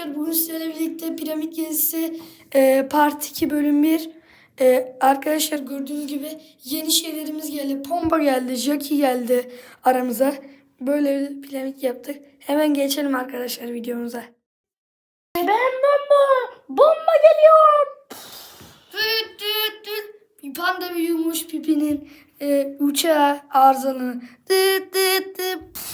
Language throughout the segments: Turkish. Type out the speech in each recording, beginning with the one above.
Arkadaşlar bugün sizlerle birlikte piramit gezisi e, part 2 bölüm 1. E, arkadaşlar gördüğünüz gibi yeni şeylerimiz geldi. Pomba geldi, Jackie geldi aramıza. Böyle bir piramit yaptık. Hemen geçelim arkadaşlar videomuza. Ben bomba! Bomba geliyor! Tüt tüt tüt. Bir panda büyümüş pipinin e, uçağı arızalı. Tıt tıt tıt.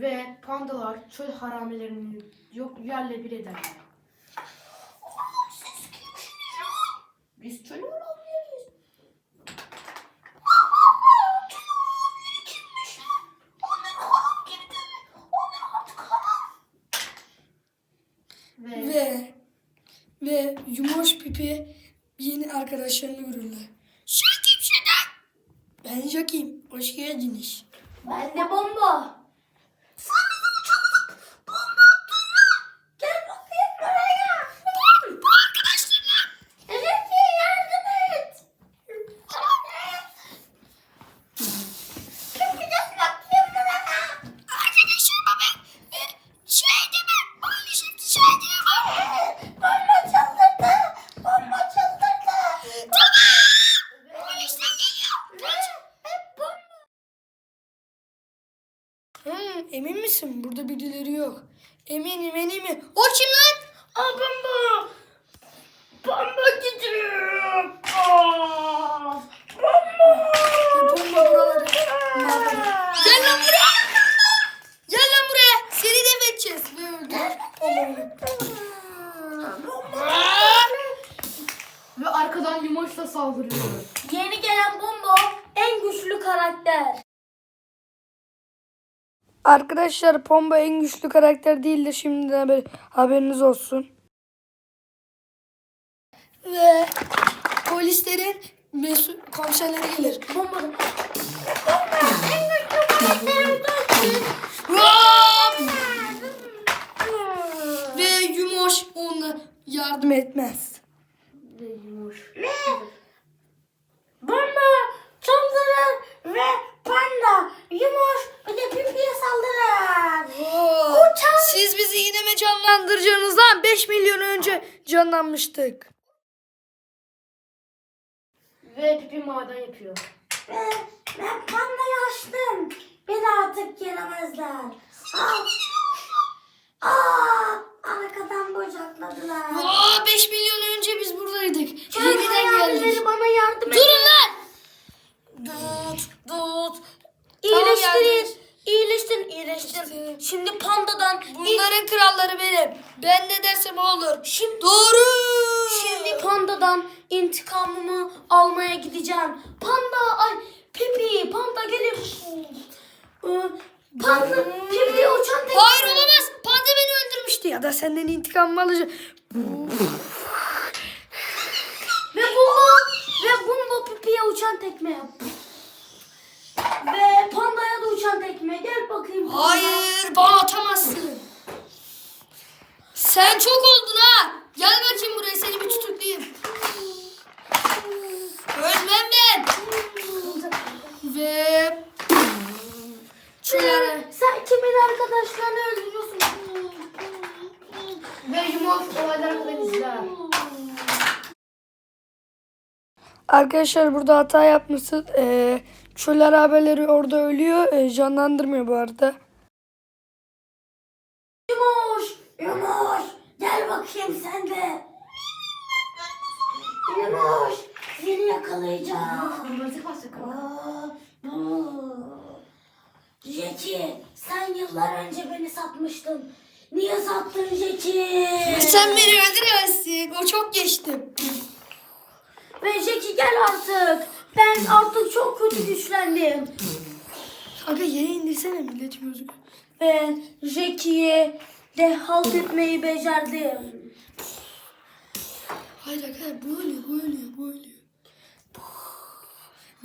Ve pandalar çöl haramilerini yok yerle bir eder. Biz çöl haramiyiz. Ve Ve ve yumuş pipi yeni arkadaşlarını görürler. Kimsin lan? Ben Jack'im. Hoş geldiniz. ben de bomba. Gel bakayım buraya. Bu arkadaşlarla. Evet yardım et. Kim gideceğiz bakayım buraya. Arkadaşlarıma ben şey demem. Maalesef şey demem. Bomba çıldırdı. Bomba çıldırdı. Tamam. Polisler geliyor. Hep bomba. Hmm, emin misin? Burada birileri yok. Eminim eminim. O kim lan? Aa bomba. Bomba gidiyor. Aa, bomba. Bu bomba buraları. Gel lan buraya. Gel lan buraya. Seni def edeceğiz. Ve öldür. Ve arkadan yumaşla saldırıyor. Yeni gelen bomba en güçlü karakter. Arkadaşlar Pomba en güçlü karakter değildir. Şimdiden haber, haberiniz olsun. Ve polislerin mesul komiserleri gelir. Bomba. Hop! Ve Yumoş ona yardım etmez. Ve yumuş. Bomba, saldırın ve panda, yumuş bir de pipiye saldırın. Uçan. Siz bizi yine mi canlandıracaksınız lan? 5 milyon önce canlanmıştık. Ve pipi maden yapıyor. Ve ben pandayı açtım. Beni artık yenemezler. Aa, aa, arkadan bocaladılar. Aa, 5 milyon önce biz buradaydık. Çöl Kralları benim. Ben ne dersem olur. Şimdi Doğru. Şimdi pandadan intikamımı almaya gideceğim. Panda, ay Pipi, panda gelip Ee, Panda, Pipi uçan tekne. Hayır olamaz. Panda beni öldürmüştü. Ya da senden intikamımı alacağım. Ve Bumbo, ve Bumbo Pipi'ye uçan tekme yap. Ve pandaya da uçan tekme. Gel bakayım. Hayır bana atamazsın. Sen çok oldun ha. Gel bakayım buraya seni bir tutuklayayım. Ölmem ben. Ve şöyle. Sen kimin arkadaşlarını öldürüyorsun? Ve yumuş olayları kadar izler. Arkadaşlar burada hata yapmışsın. Ee, çöller haberleri orada ölüyor. Ee, canlandırmıyor bu arada. Yumuş, Yumuş. Gel bakayım sen de. Yumuş, seni yakalayacağım. Kırmızı. Jeki, sen yıllar önce beni satmıştın. Niye sattın Jeki? Sen beni öldüremezsin. O çok geçti. Ve Jeki gel artık. Ben artık çok kötü güçlendim. Kanka yere indirsene millet gözüküyor. Ve Jackie'yi de halt etmeyi becerdim. Hayır arkadaşlar bu ölüyor, bu ölüyor, bu ölüyor.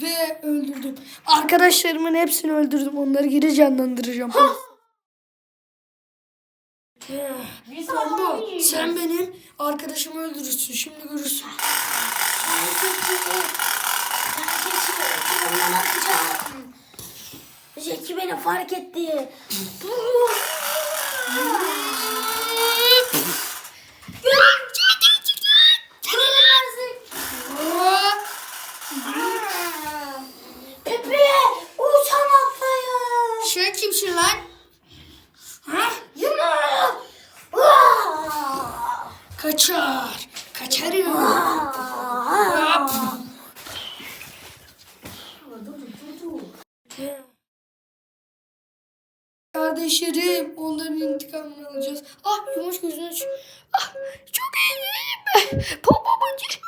Ve öldürdüm. Arkadaşlarımın hepsini öldürdüm. Onları geri canlandıracağım. Biz Rambo sen benim arkadaşımı öldürürsün. Şimdi görürsün. Jackie beni fark etti. Pepe uçan atlayın. Sen kimsin lan? Ha? Yumruğu. Kaçar. Kaçarım. Kardeşlerim onların intikamını alacağız. Ah yumuş gözünü aç. Ah çok iyiyim ben.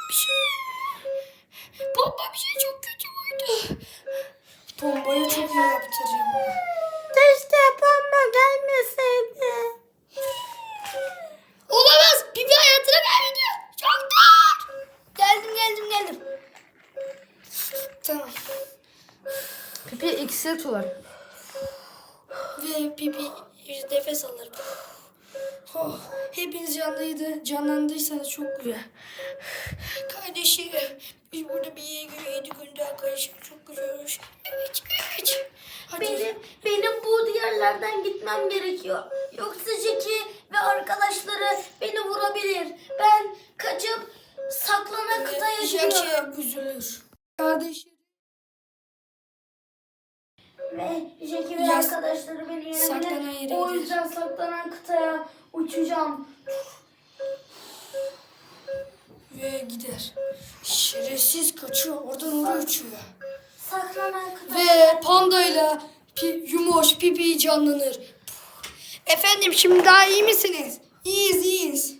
Bir şey. Baba bir şey çok kötü oldu. Bombayı çok iyi yaptıracağım. Keşke pamba gelmeseydi. Olamaz. Bibi hayatına kaybediyor. Çok dar. Geldim geldim geldim. Tamam. Pipi ikisi atıyorlar. Nefes alır. Oh, hepiniz canlıydı. Canlandıysanız çok güzel. Kardeşim biz burada bir yere giriyorduk önde arkadaşlar çok güzelmiş. Evet evet. Hadi. Benim, benim bu diğerlerden gitmem gerekiyor. Yoksa Jackie ve arkadaşları beni vurabilir. Ben kaçıp saklanan kıtaya gidiyorum. Jackie üzülür. Kardeşim Ve Jackie ve Yas- arkadaşları beni yenebilir. O yüzden saklanan kıtaya uçacağım. ve gider. Şerefsiz kaçıyor. Oradan oraya uçuyor. Saklanan kıtaya. Ve pandayla pi, Yumoş Pipi canlanır. Efendim şimdi daha iyi misiniz? İyiyiz iyiyiz.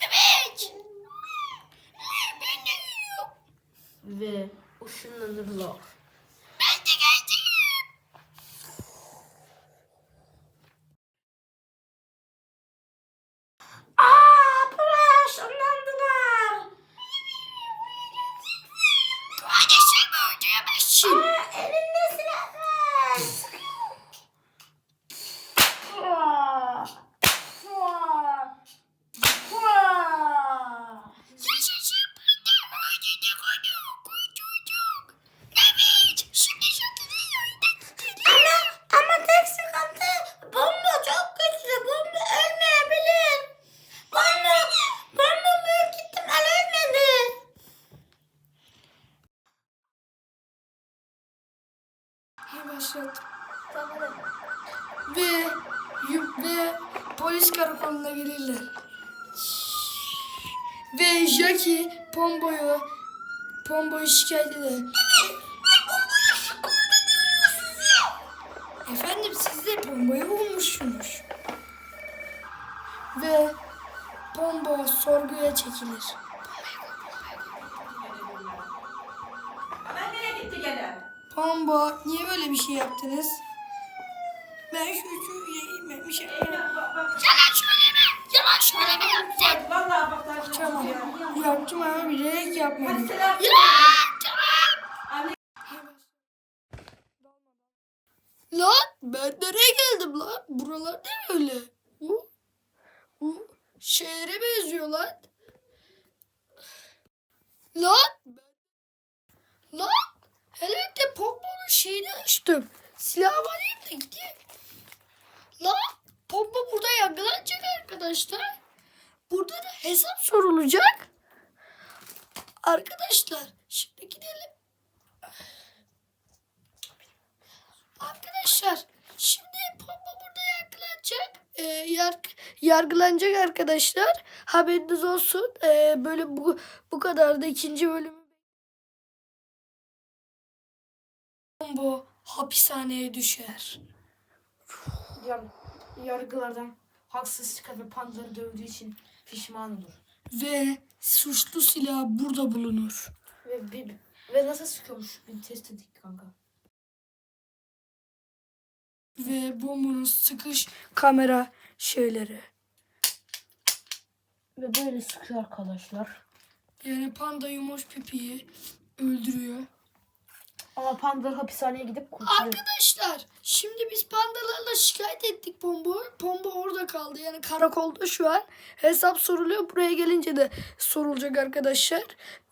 Evet. Ben de geliyorum. Ve ışınlanırlar. Ben de geldim. Aa, buraya ışınlandılar. Kardeşim öldüremezsin. Elinde silah var. Fua. Fua. Fua. Yaşasın panda öldüğünde konu kurtulduk. Evet şimdi şakını yayında Ama, ama tek sıkıntı bomba çok güçlü. Bomba ölmeyebilir. Bomba, bomba büyük ihtimal ölmedi. Hey başlat. Ve yu- ve polis karakoluna gelirler. Ve Jackie Pombo'yu Pombo'yu şikayet eder. Efendim siz de Pombo'yu bulmuşsunuz. Ve Pombo sorguya çekilir. Ana nereye gitti gene? Pombo niye böyle bir şey yaptınız? Ben şu şu yeğim bir şey. Tamam. ya. Yaptım ama yapmadım. Lan ben nereye geldim lan? Buralar ne böyle? Bu, bu şehre benziyor lan. Lan. Lan hele de Pombo'nun şeyini açtım. Silahı alayım da gideyim. Lan Pombo burada yakalanacak arkadaşlar. Burada da hesap sorulacak. Arkadaşlar şimdi gidelim. Arkadaşlar şimdi Pombo burada yargılanacak. Ee, yarg yargılanacak arkadaşlar. Haberiniz olsun. Ee, böyle bu bu kadar da ikinci bölümü. Pombo hapishaneye düşer. Yar yargılardan haksız çıkar ve pandaları dövdüğü için pişman olur. Ve suçlu silah burada bulunur. Ve, bir, ve nasıl sıkıyormuş bir test ettik kanka. Ve Pombo'nun sıkış kamera şeyleri. Ve böyle sıkıyor arkadaşlar. Yani panda yumuş pipiyi öldürüyor. Ama pandalar hapishaneye gidip kurtuluyor. Arkadaşlar Şimdi biz pandalarla şikayet ettik Pombo. Pombo orada kaldı. Yani karakolda şu an. Hesap soruluyor. Buraya gelince de sorulacak arkadaşlar.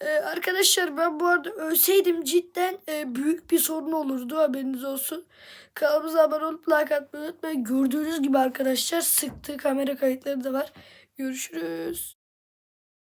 Ee, arkadaşlar ben bu arada ölseydim cidden e, büyük bir sorun olurdu. Haberiniz olsun. Kanalımıza abone olup like atmayı unutmayın. Gördüğünüz gibi arkadaşlar sıktı kamera kayıtları da var. Görüşürüz.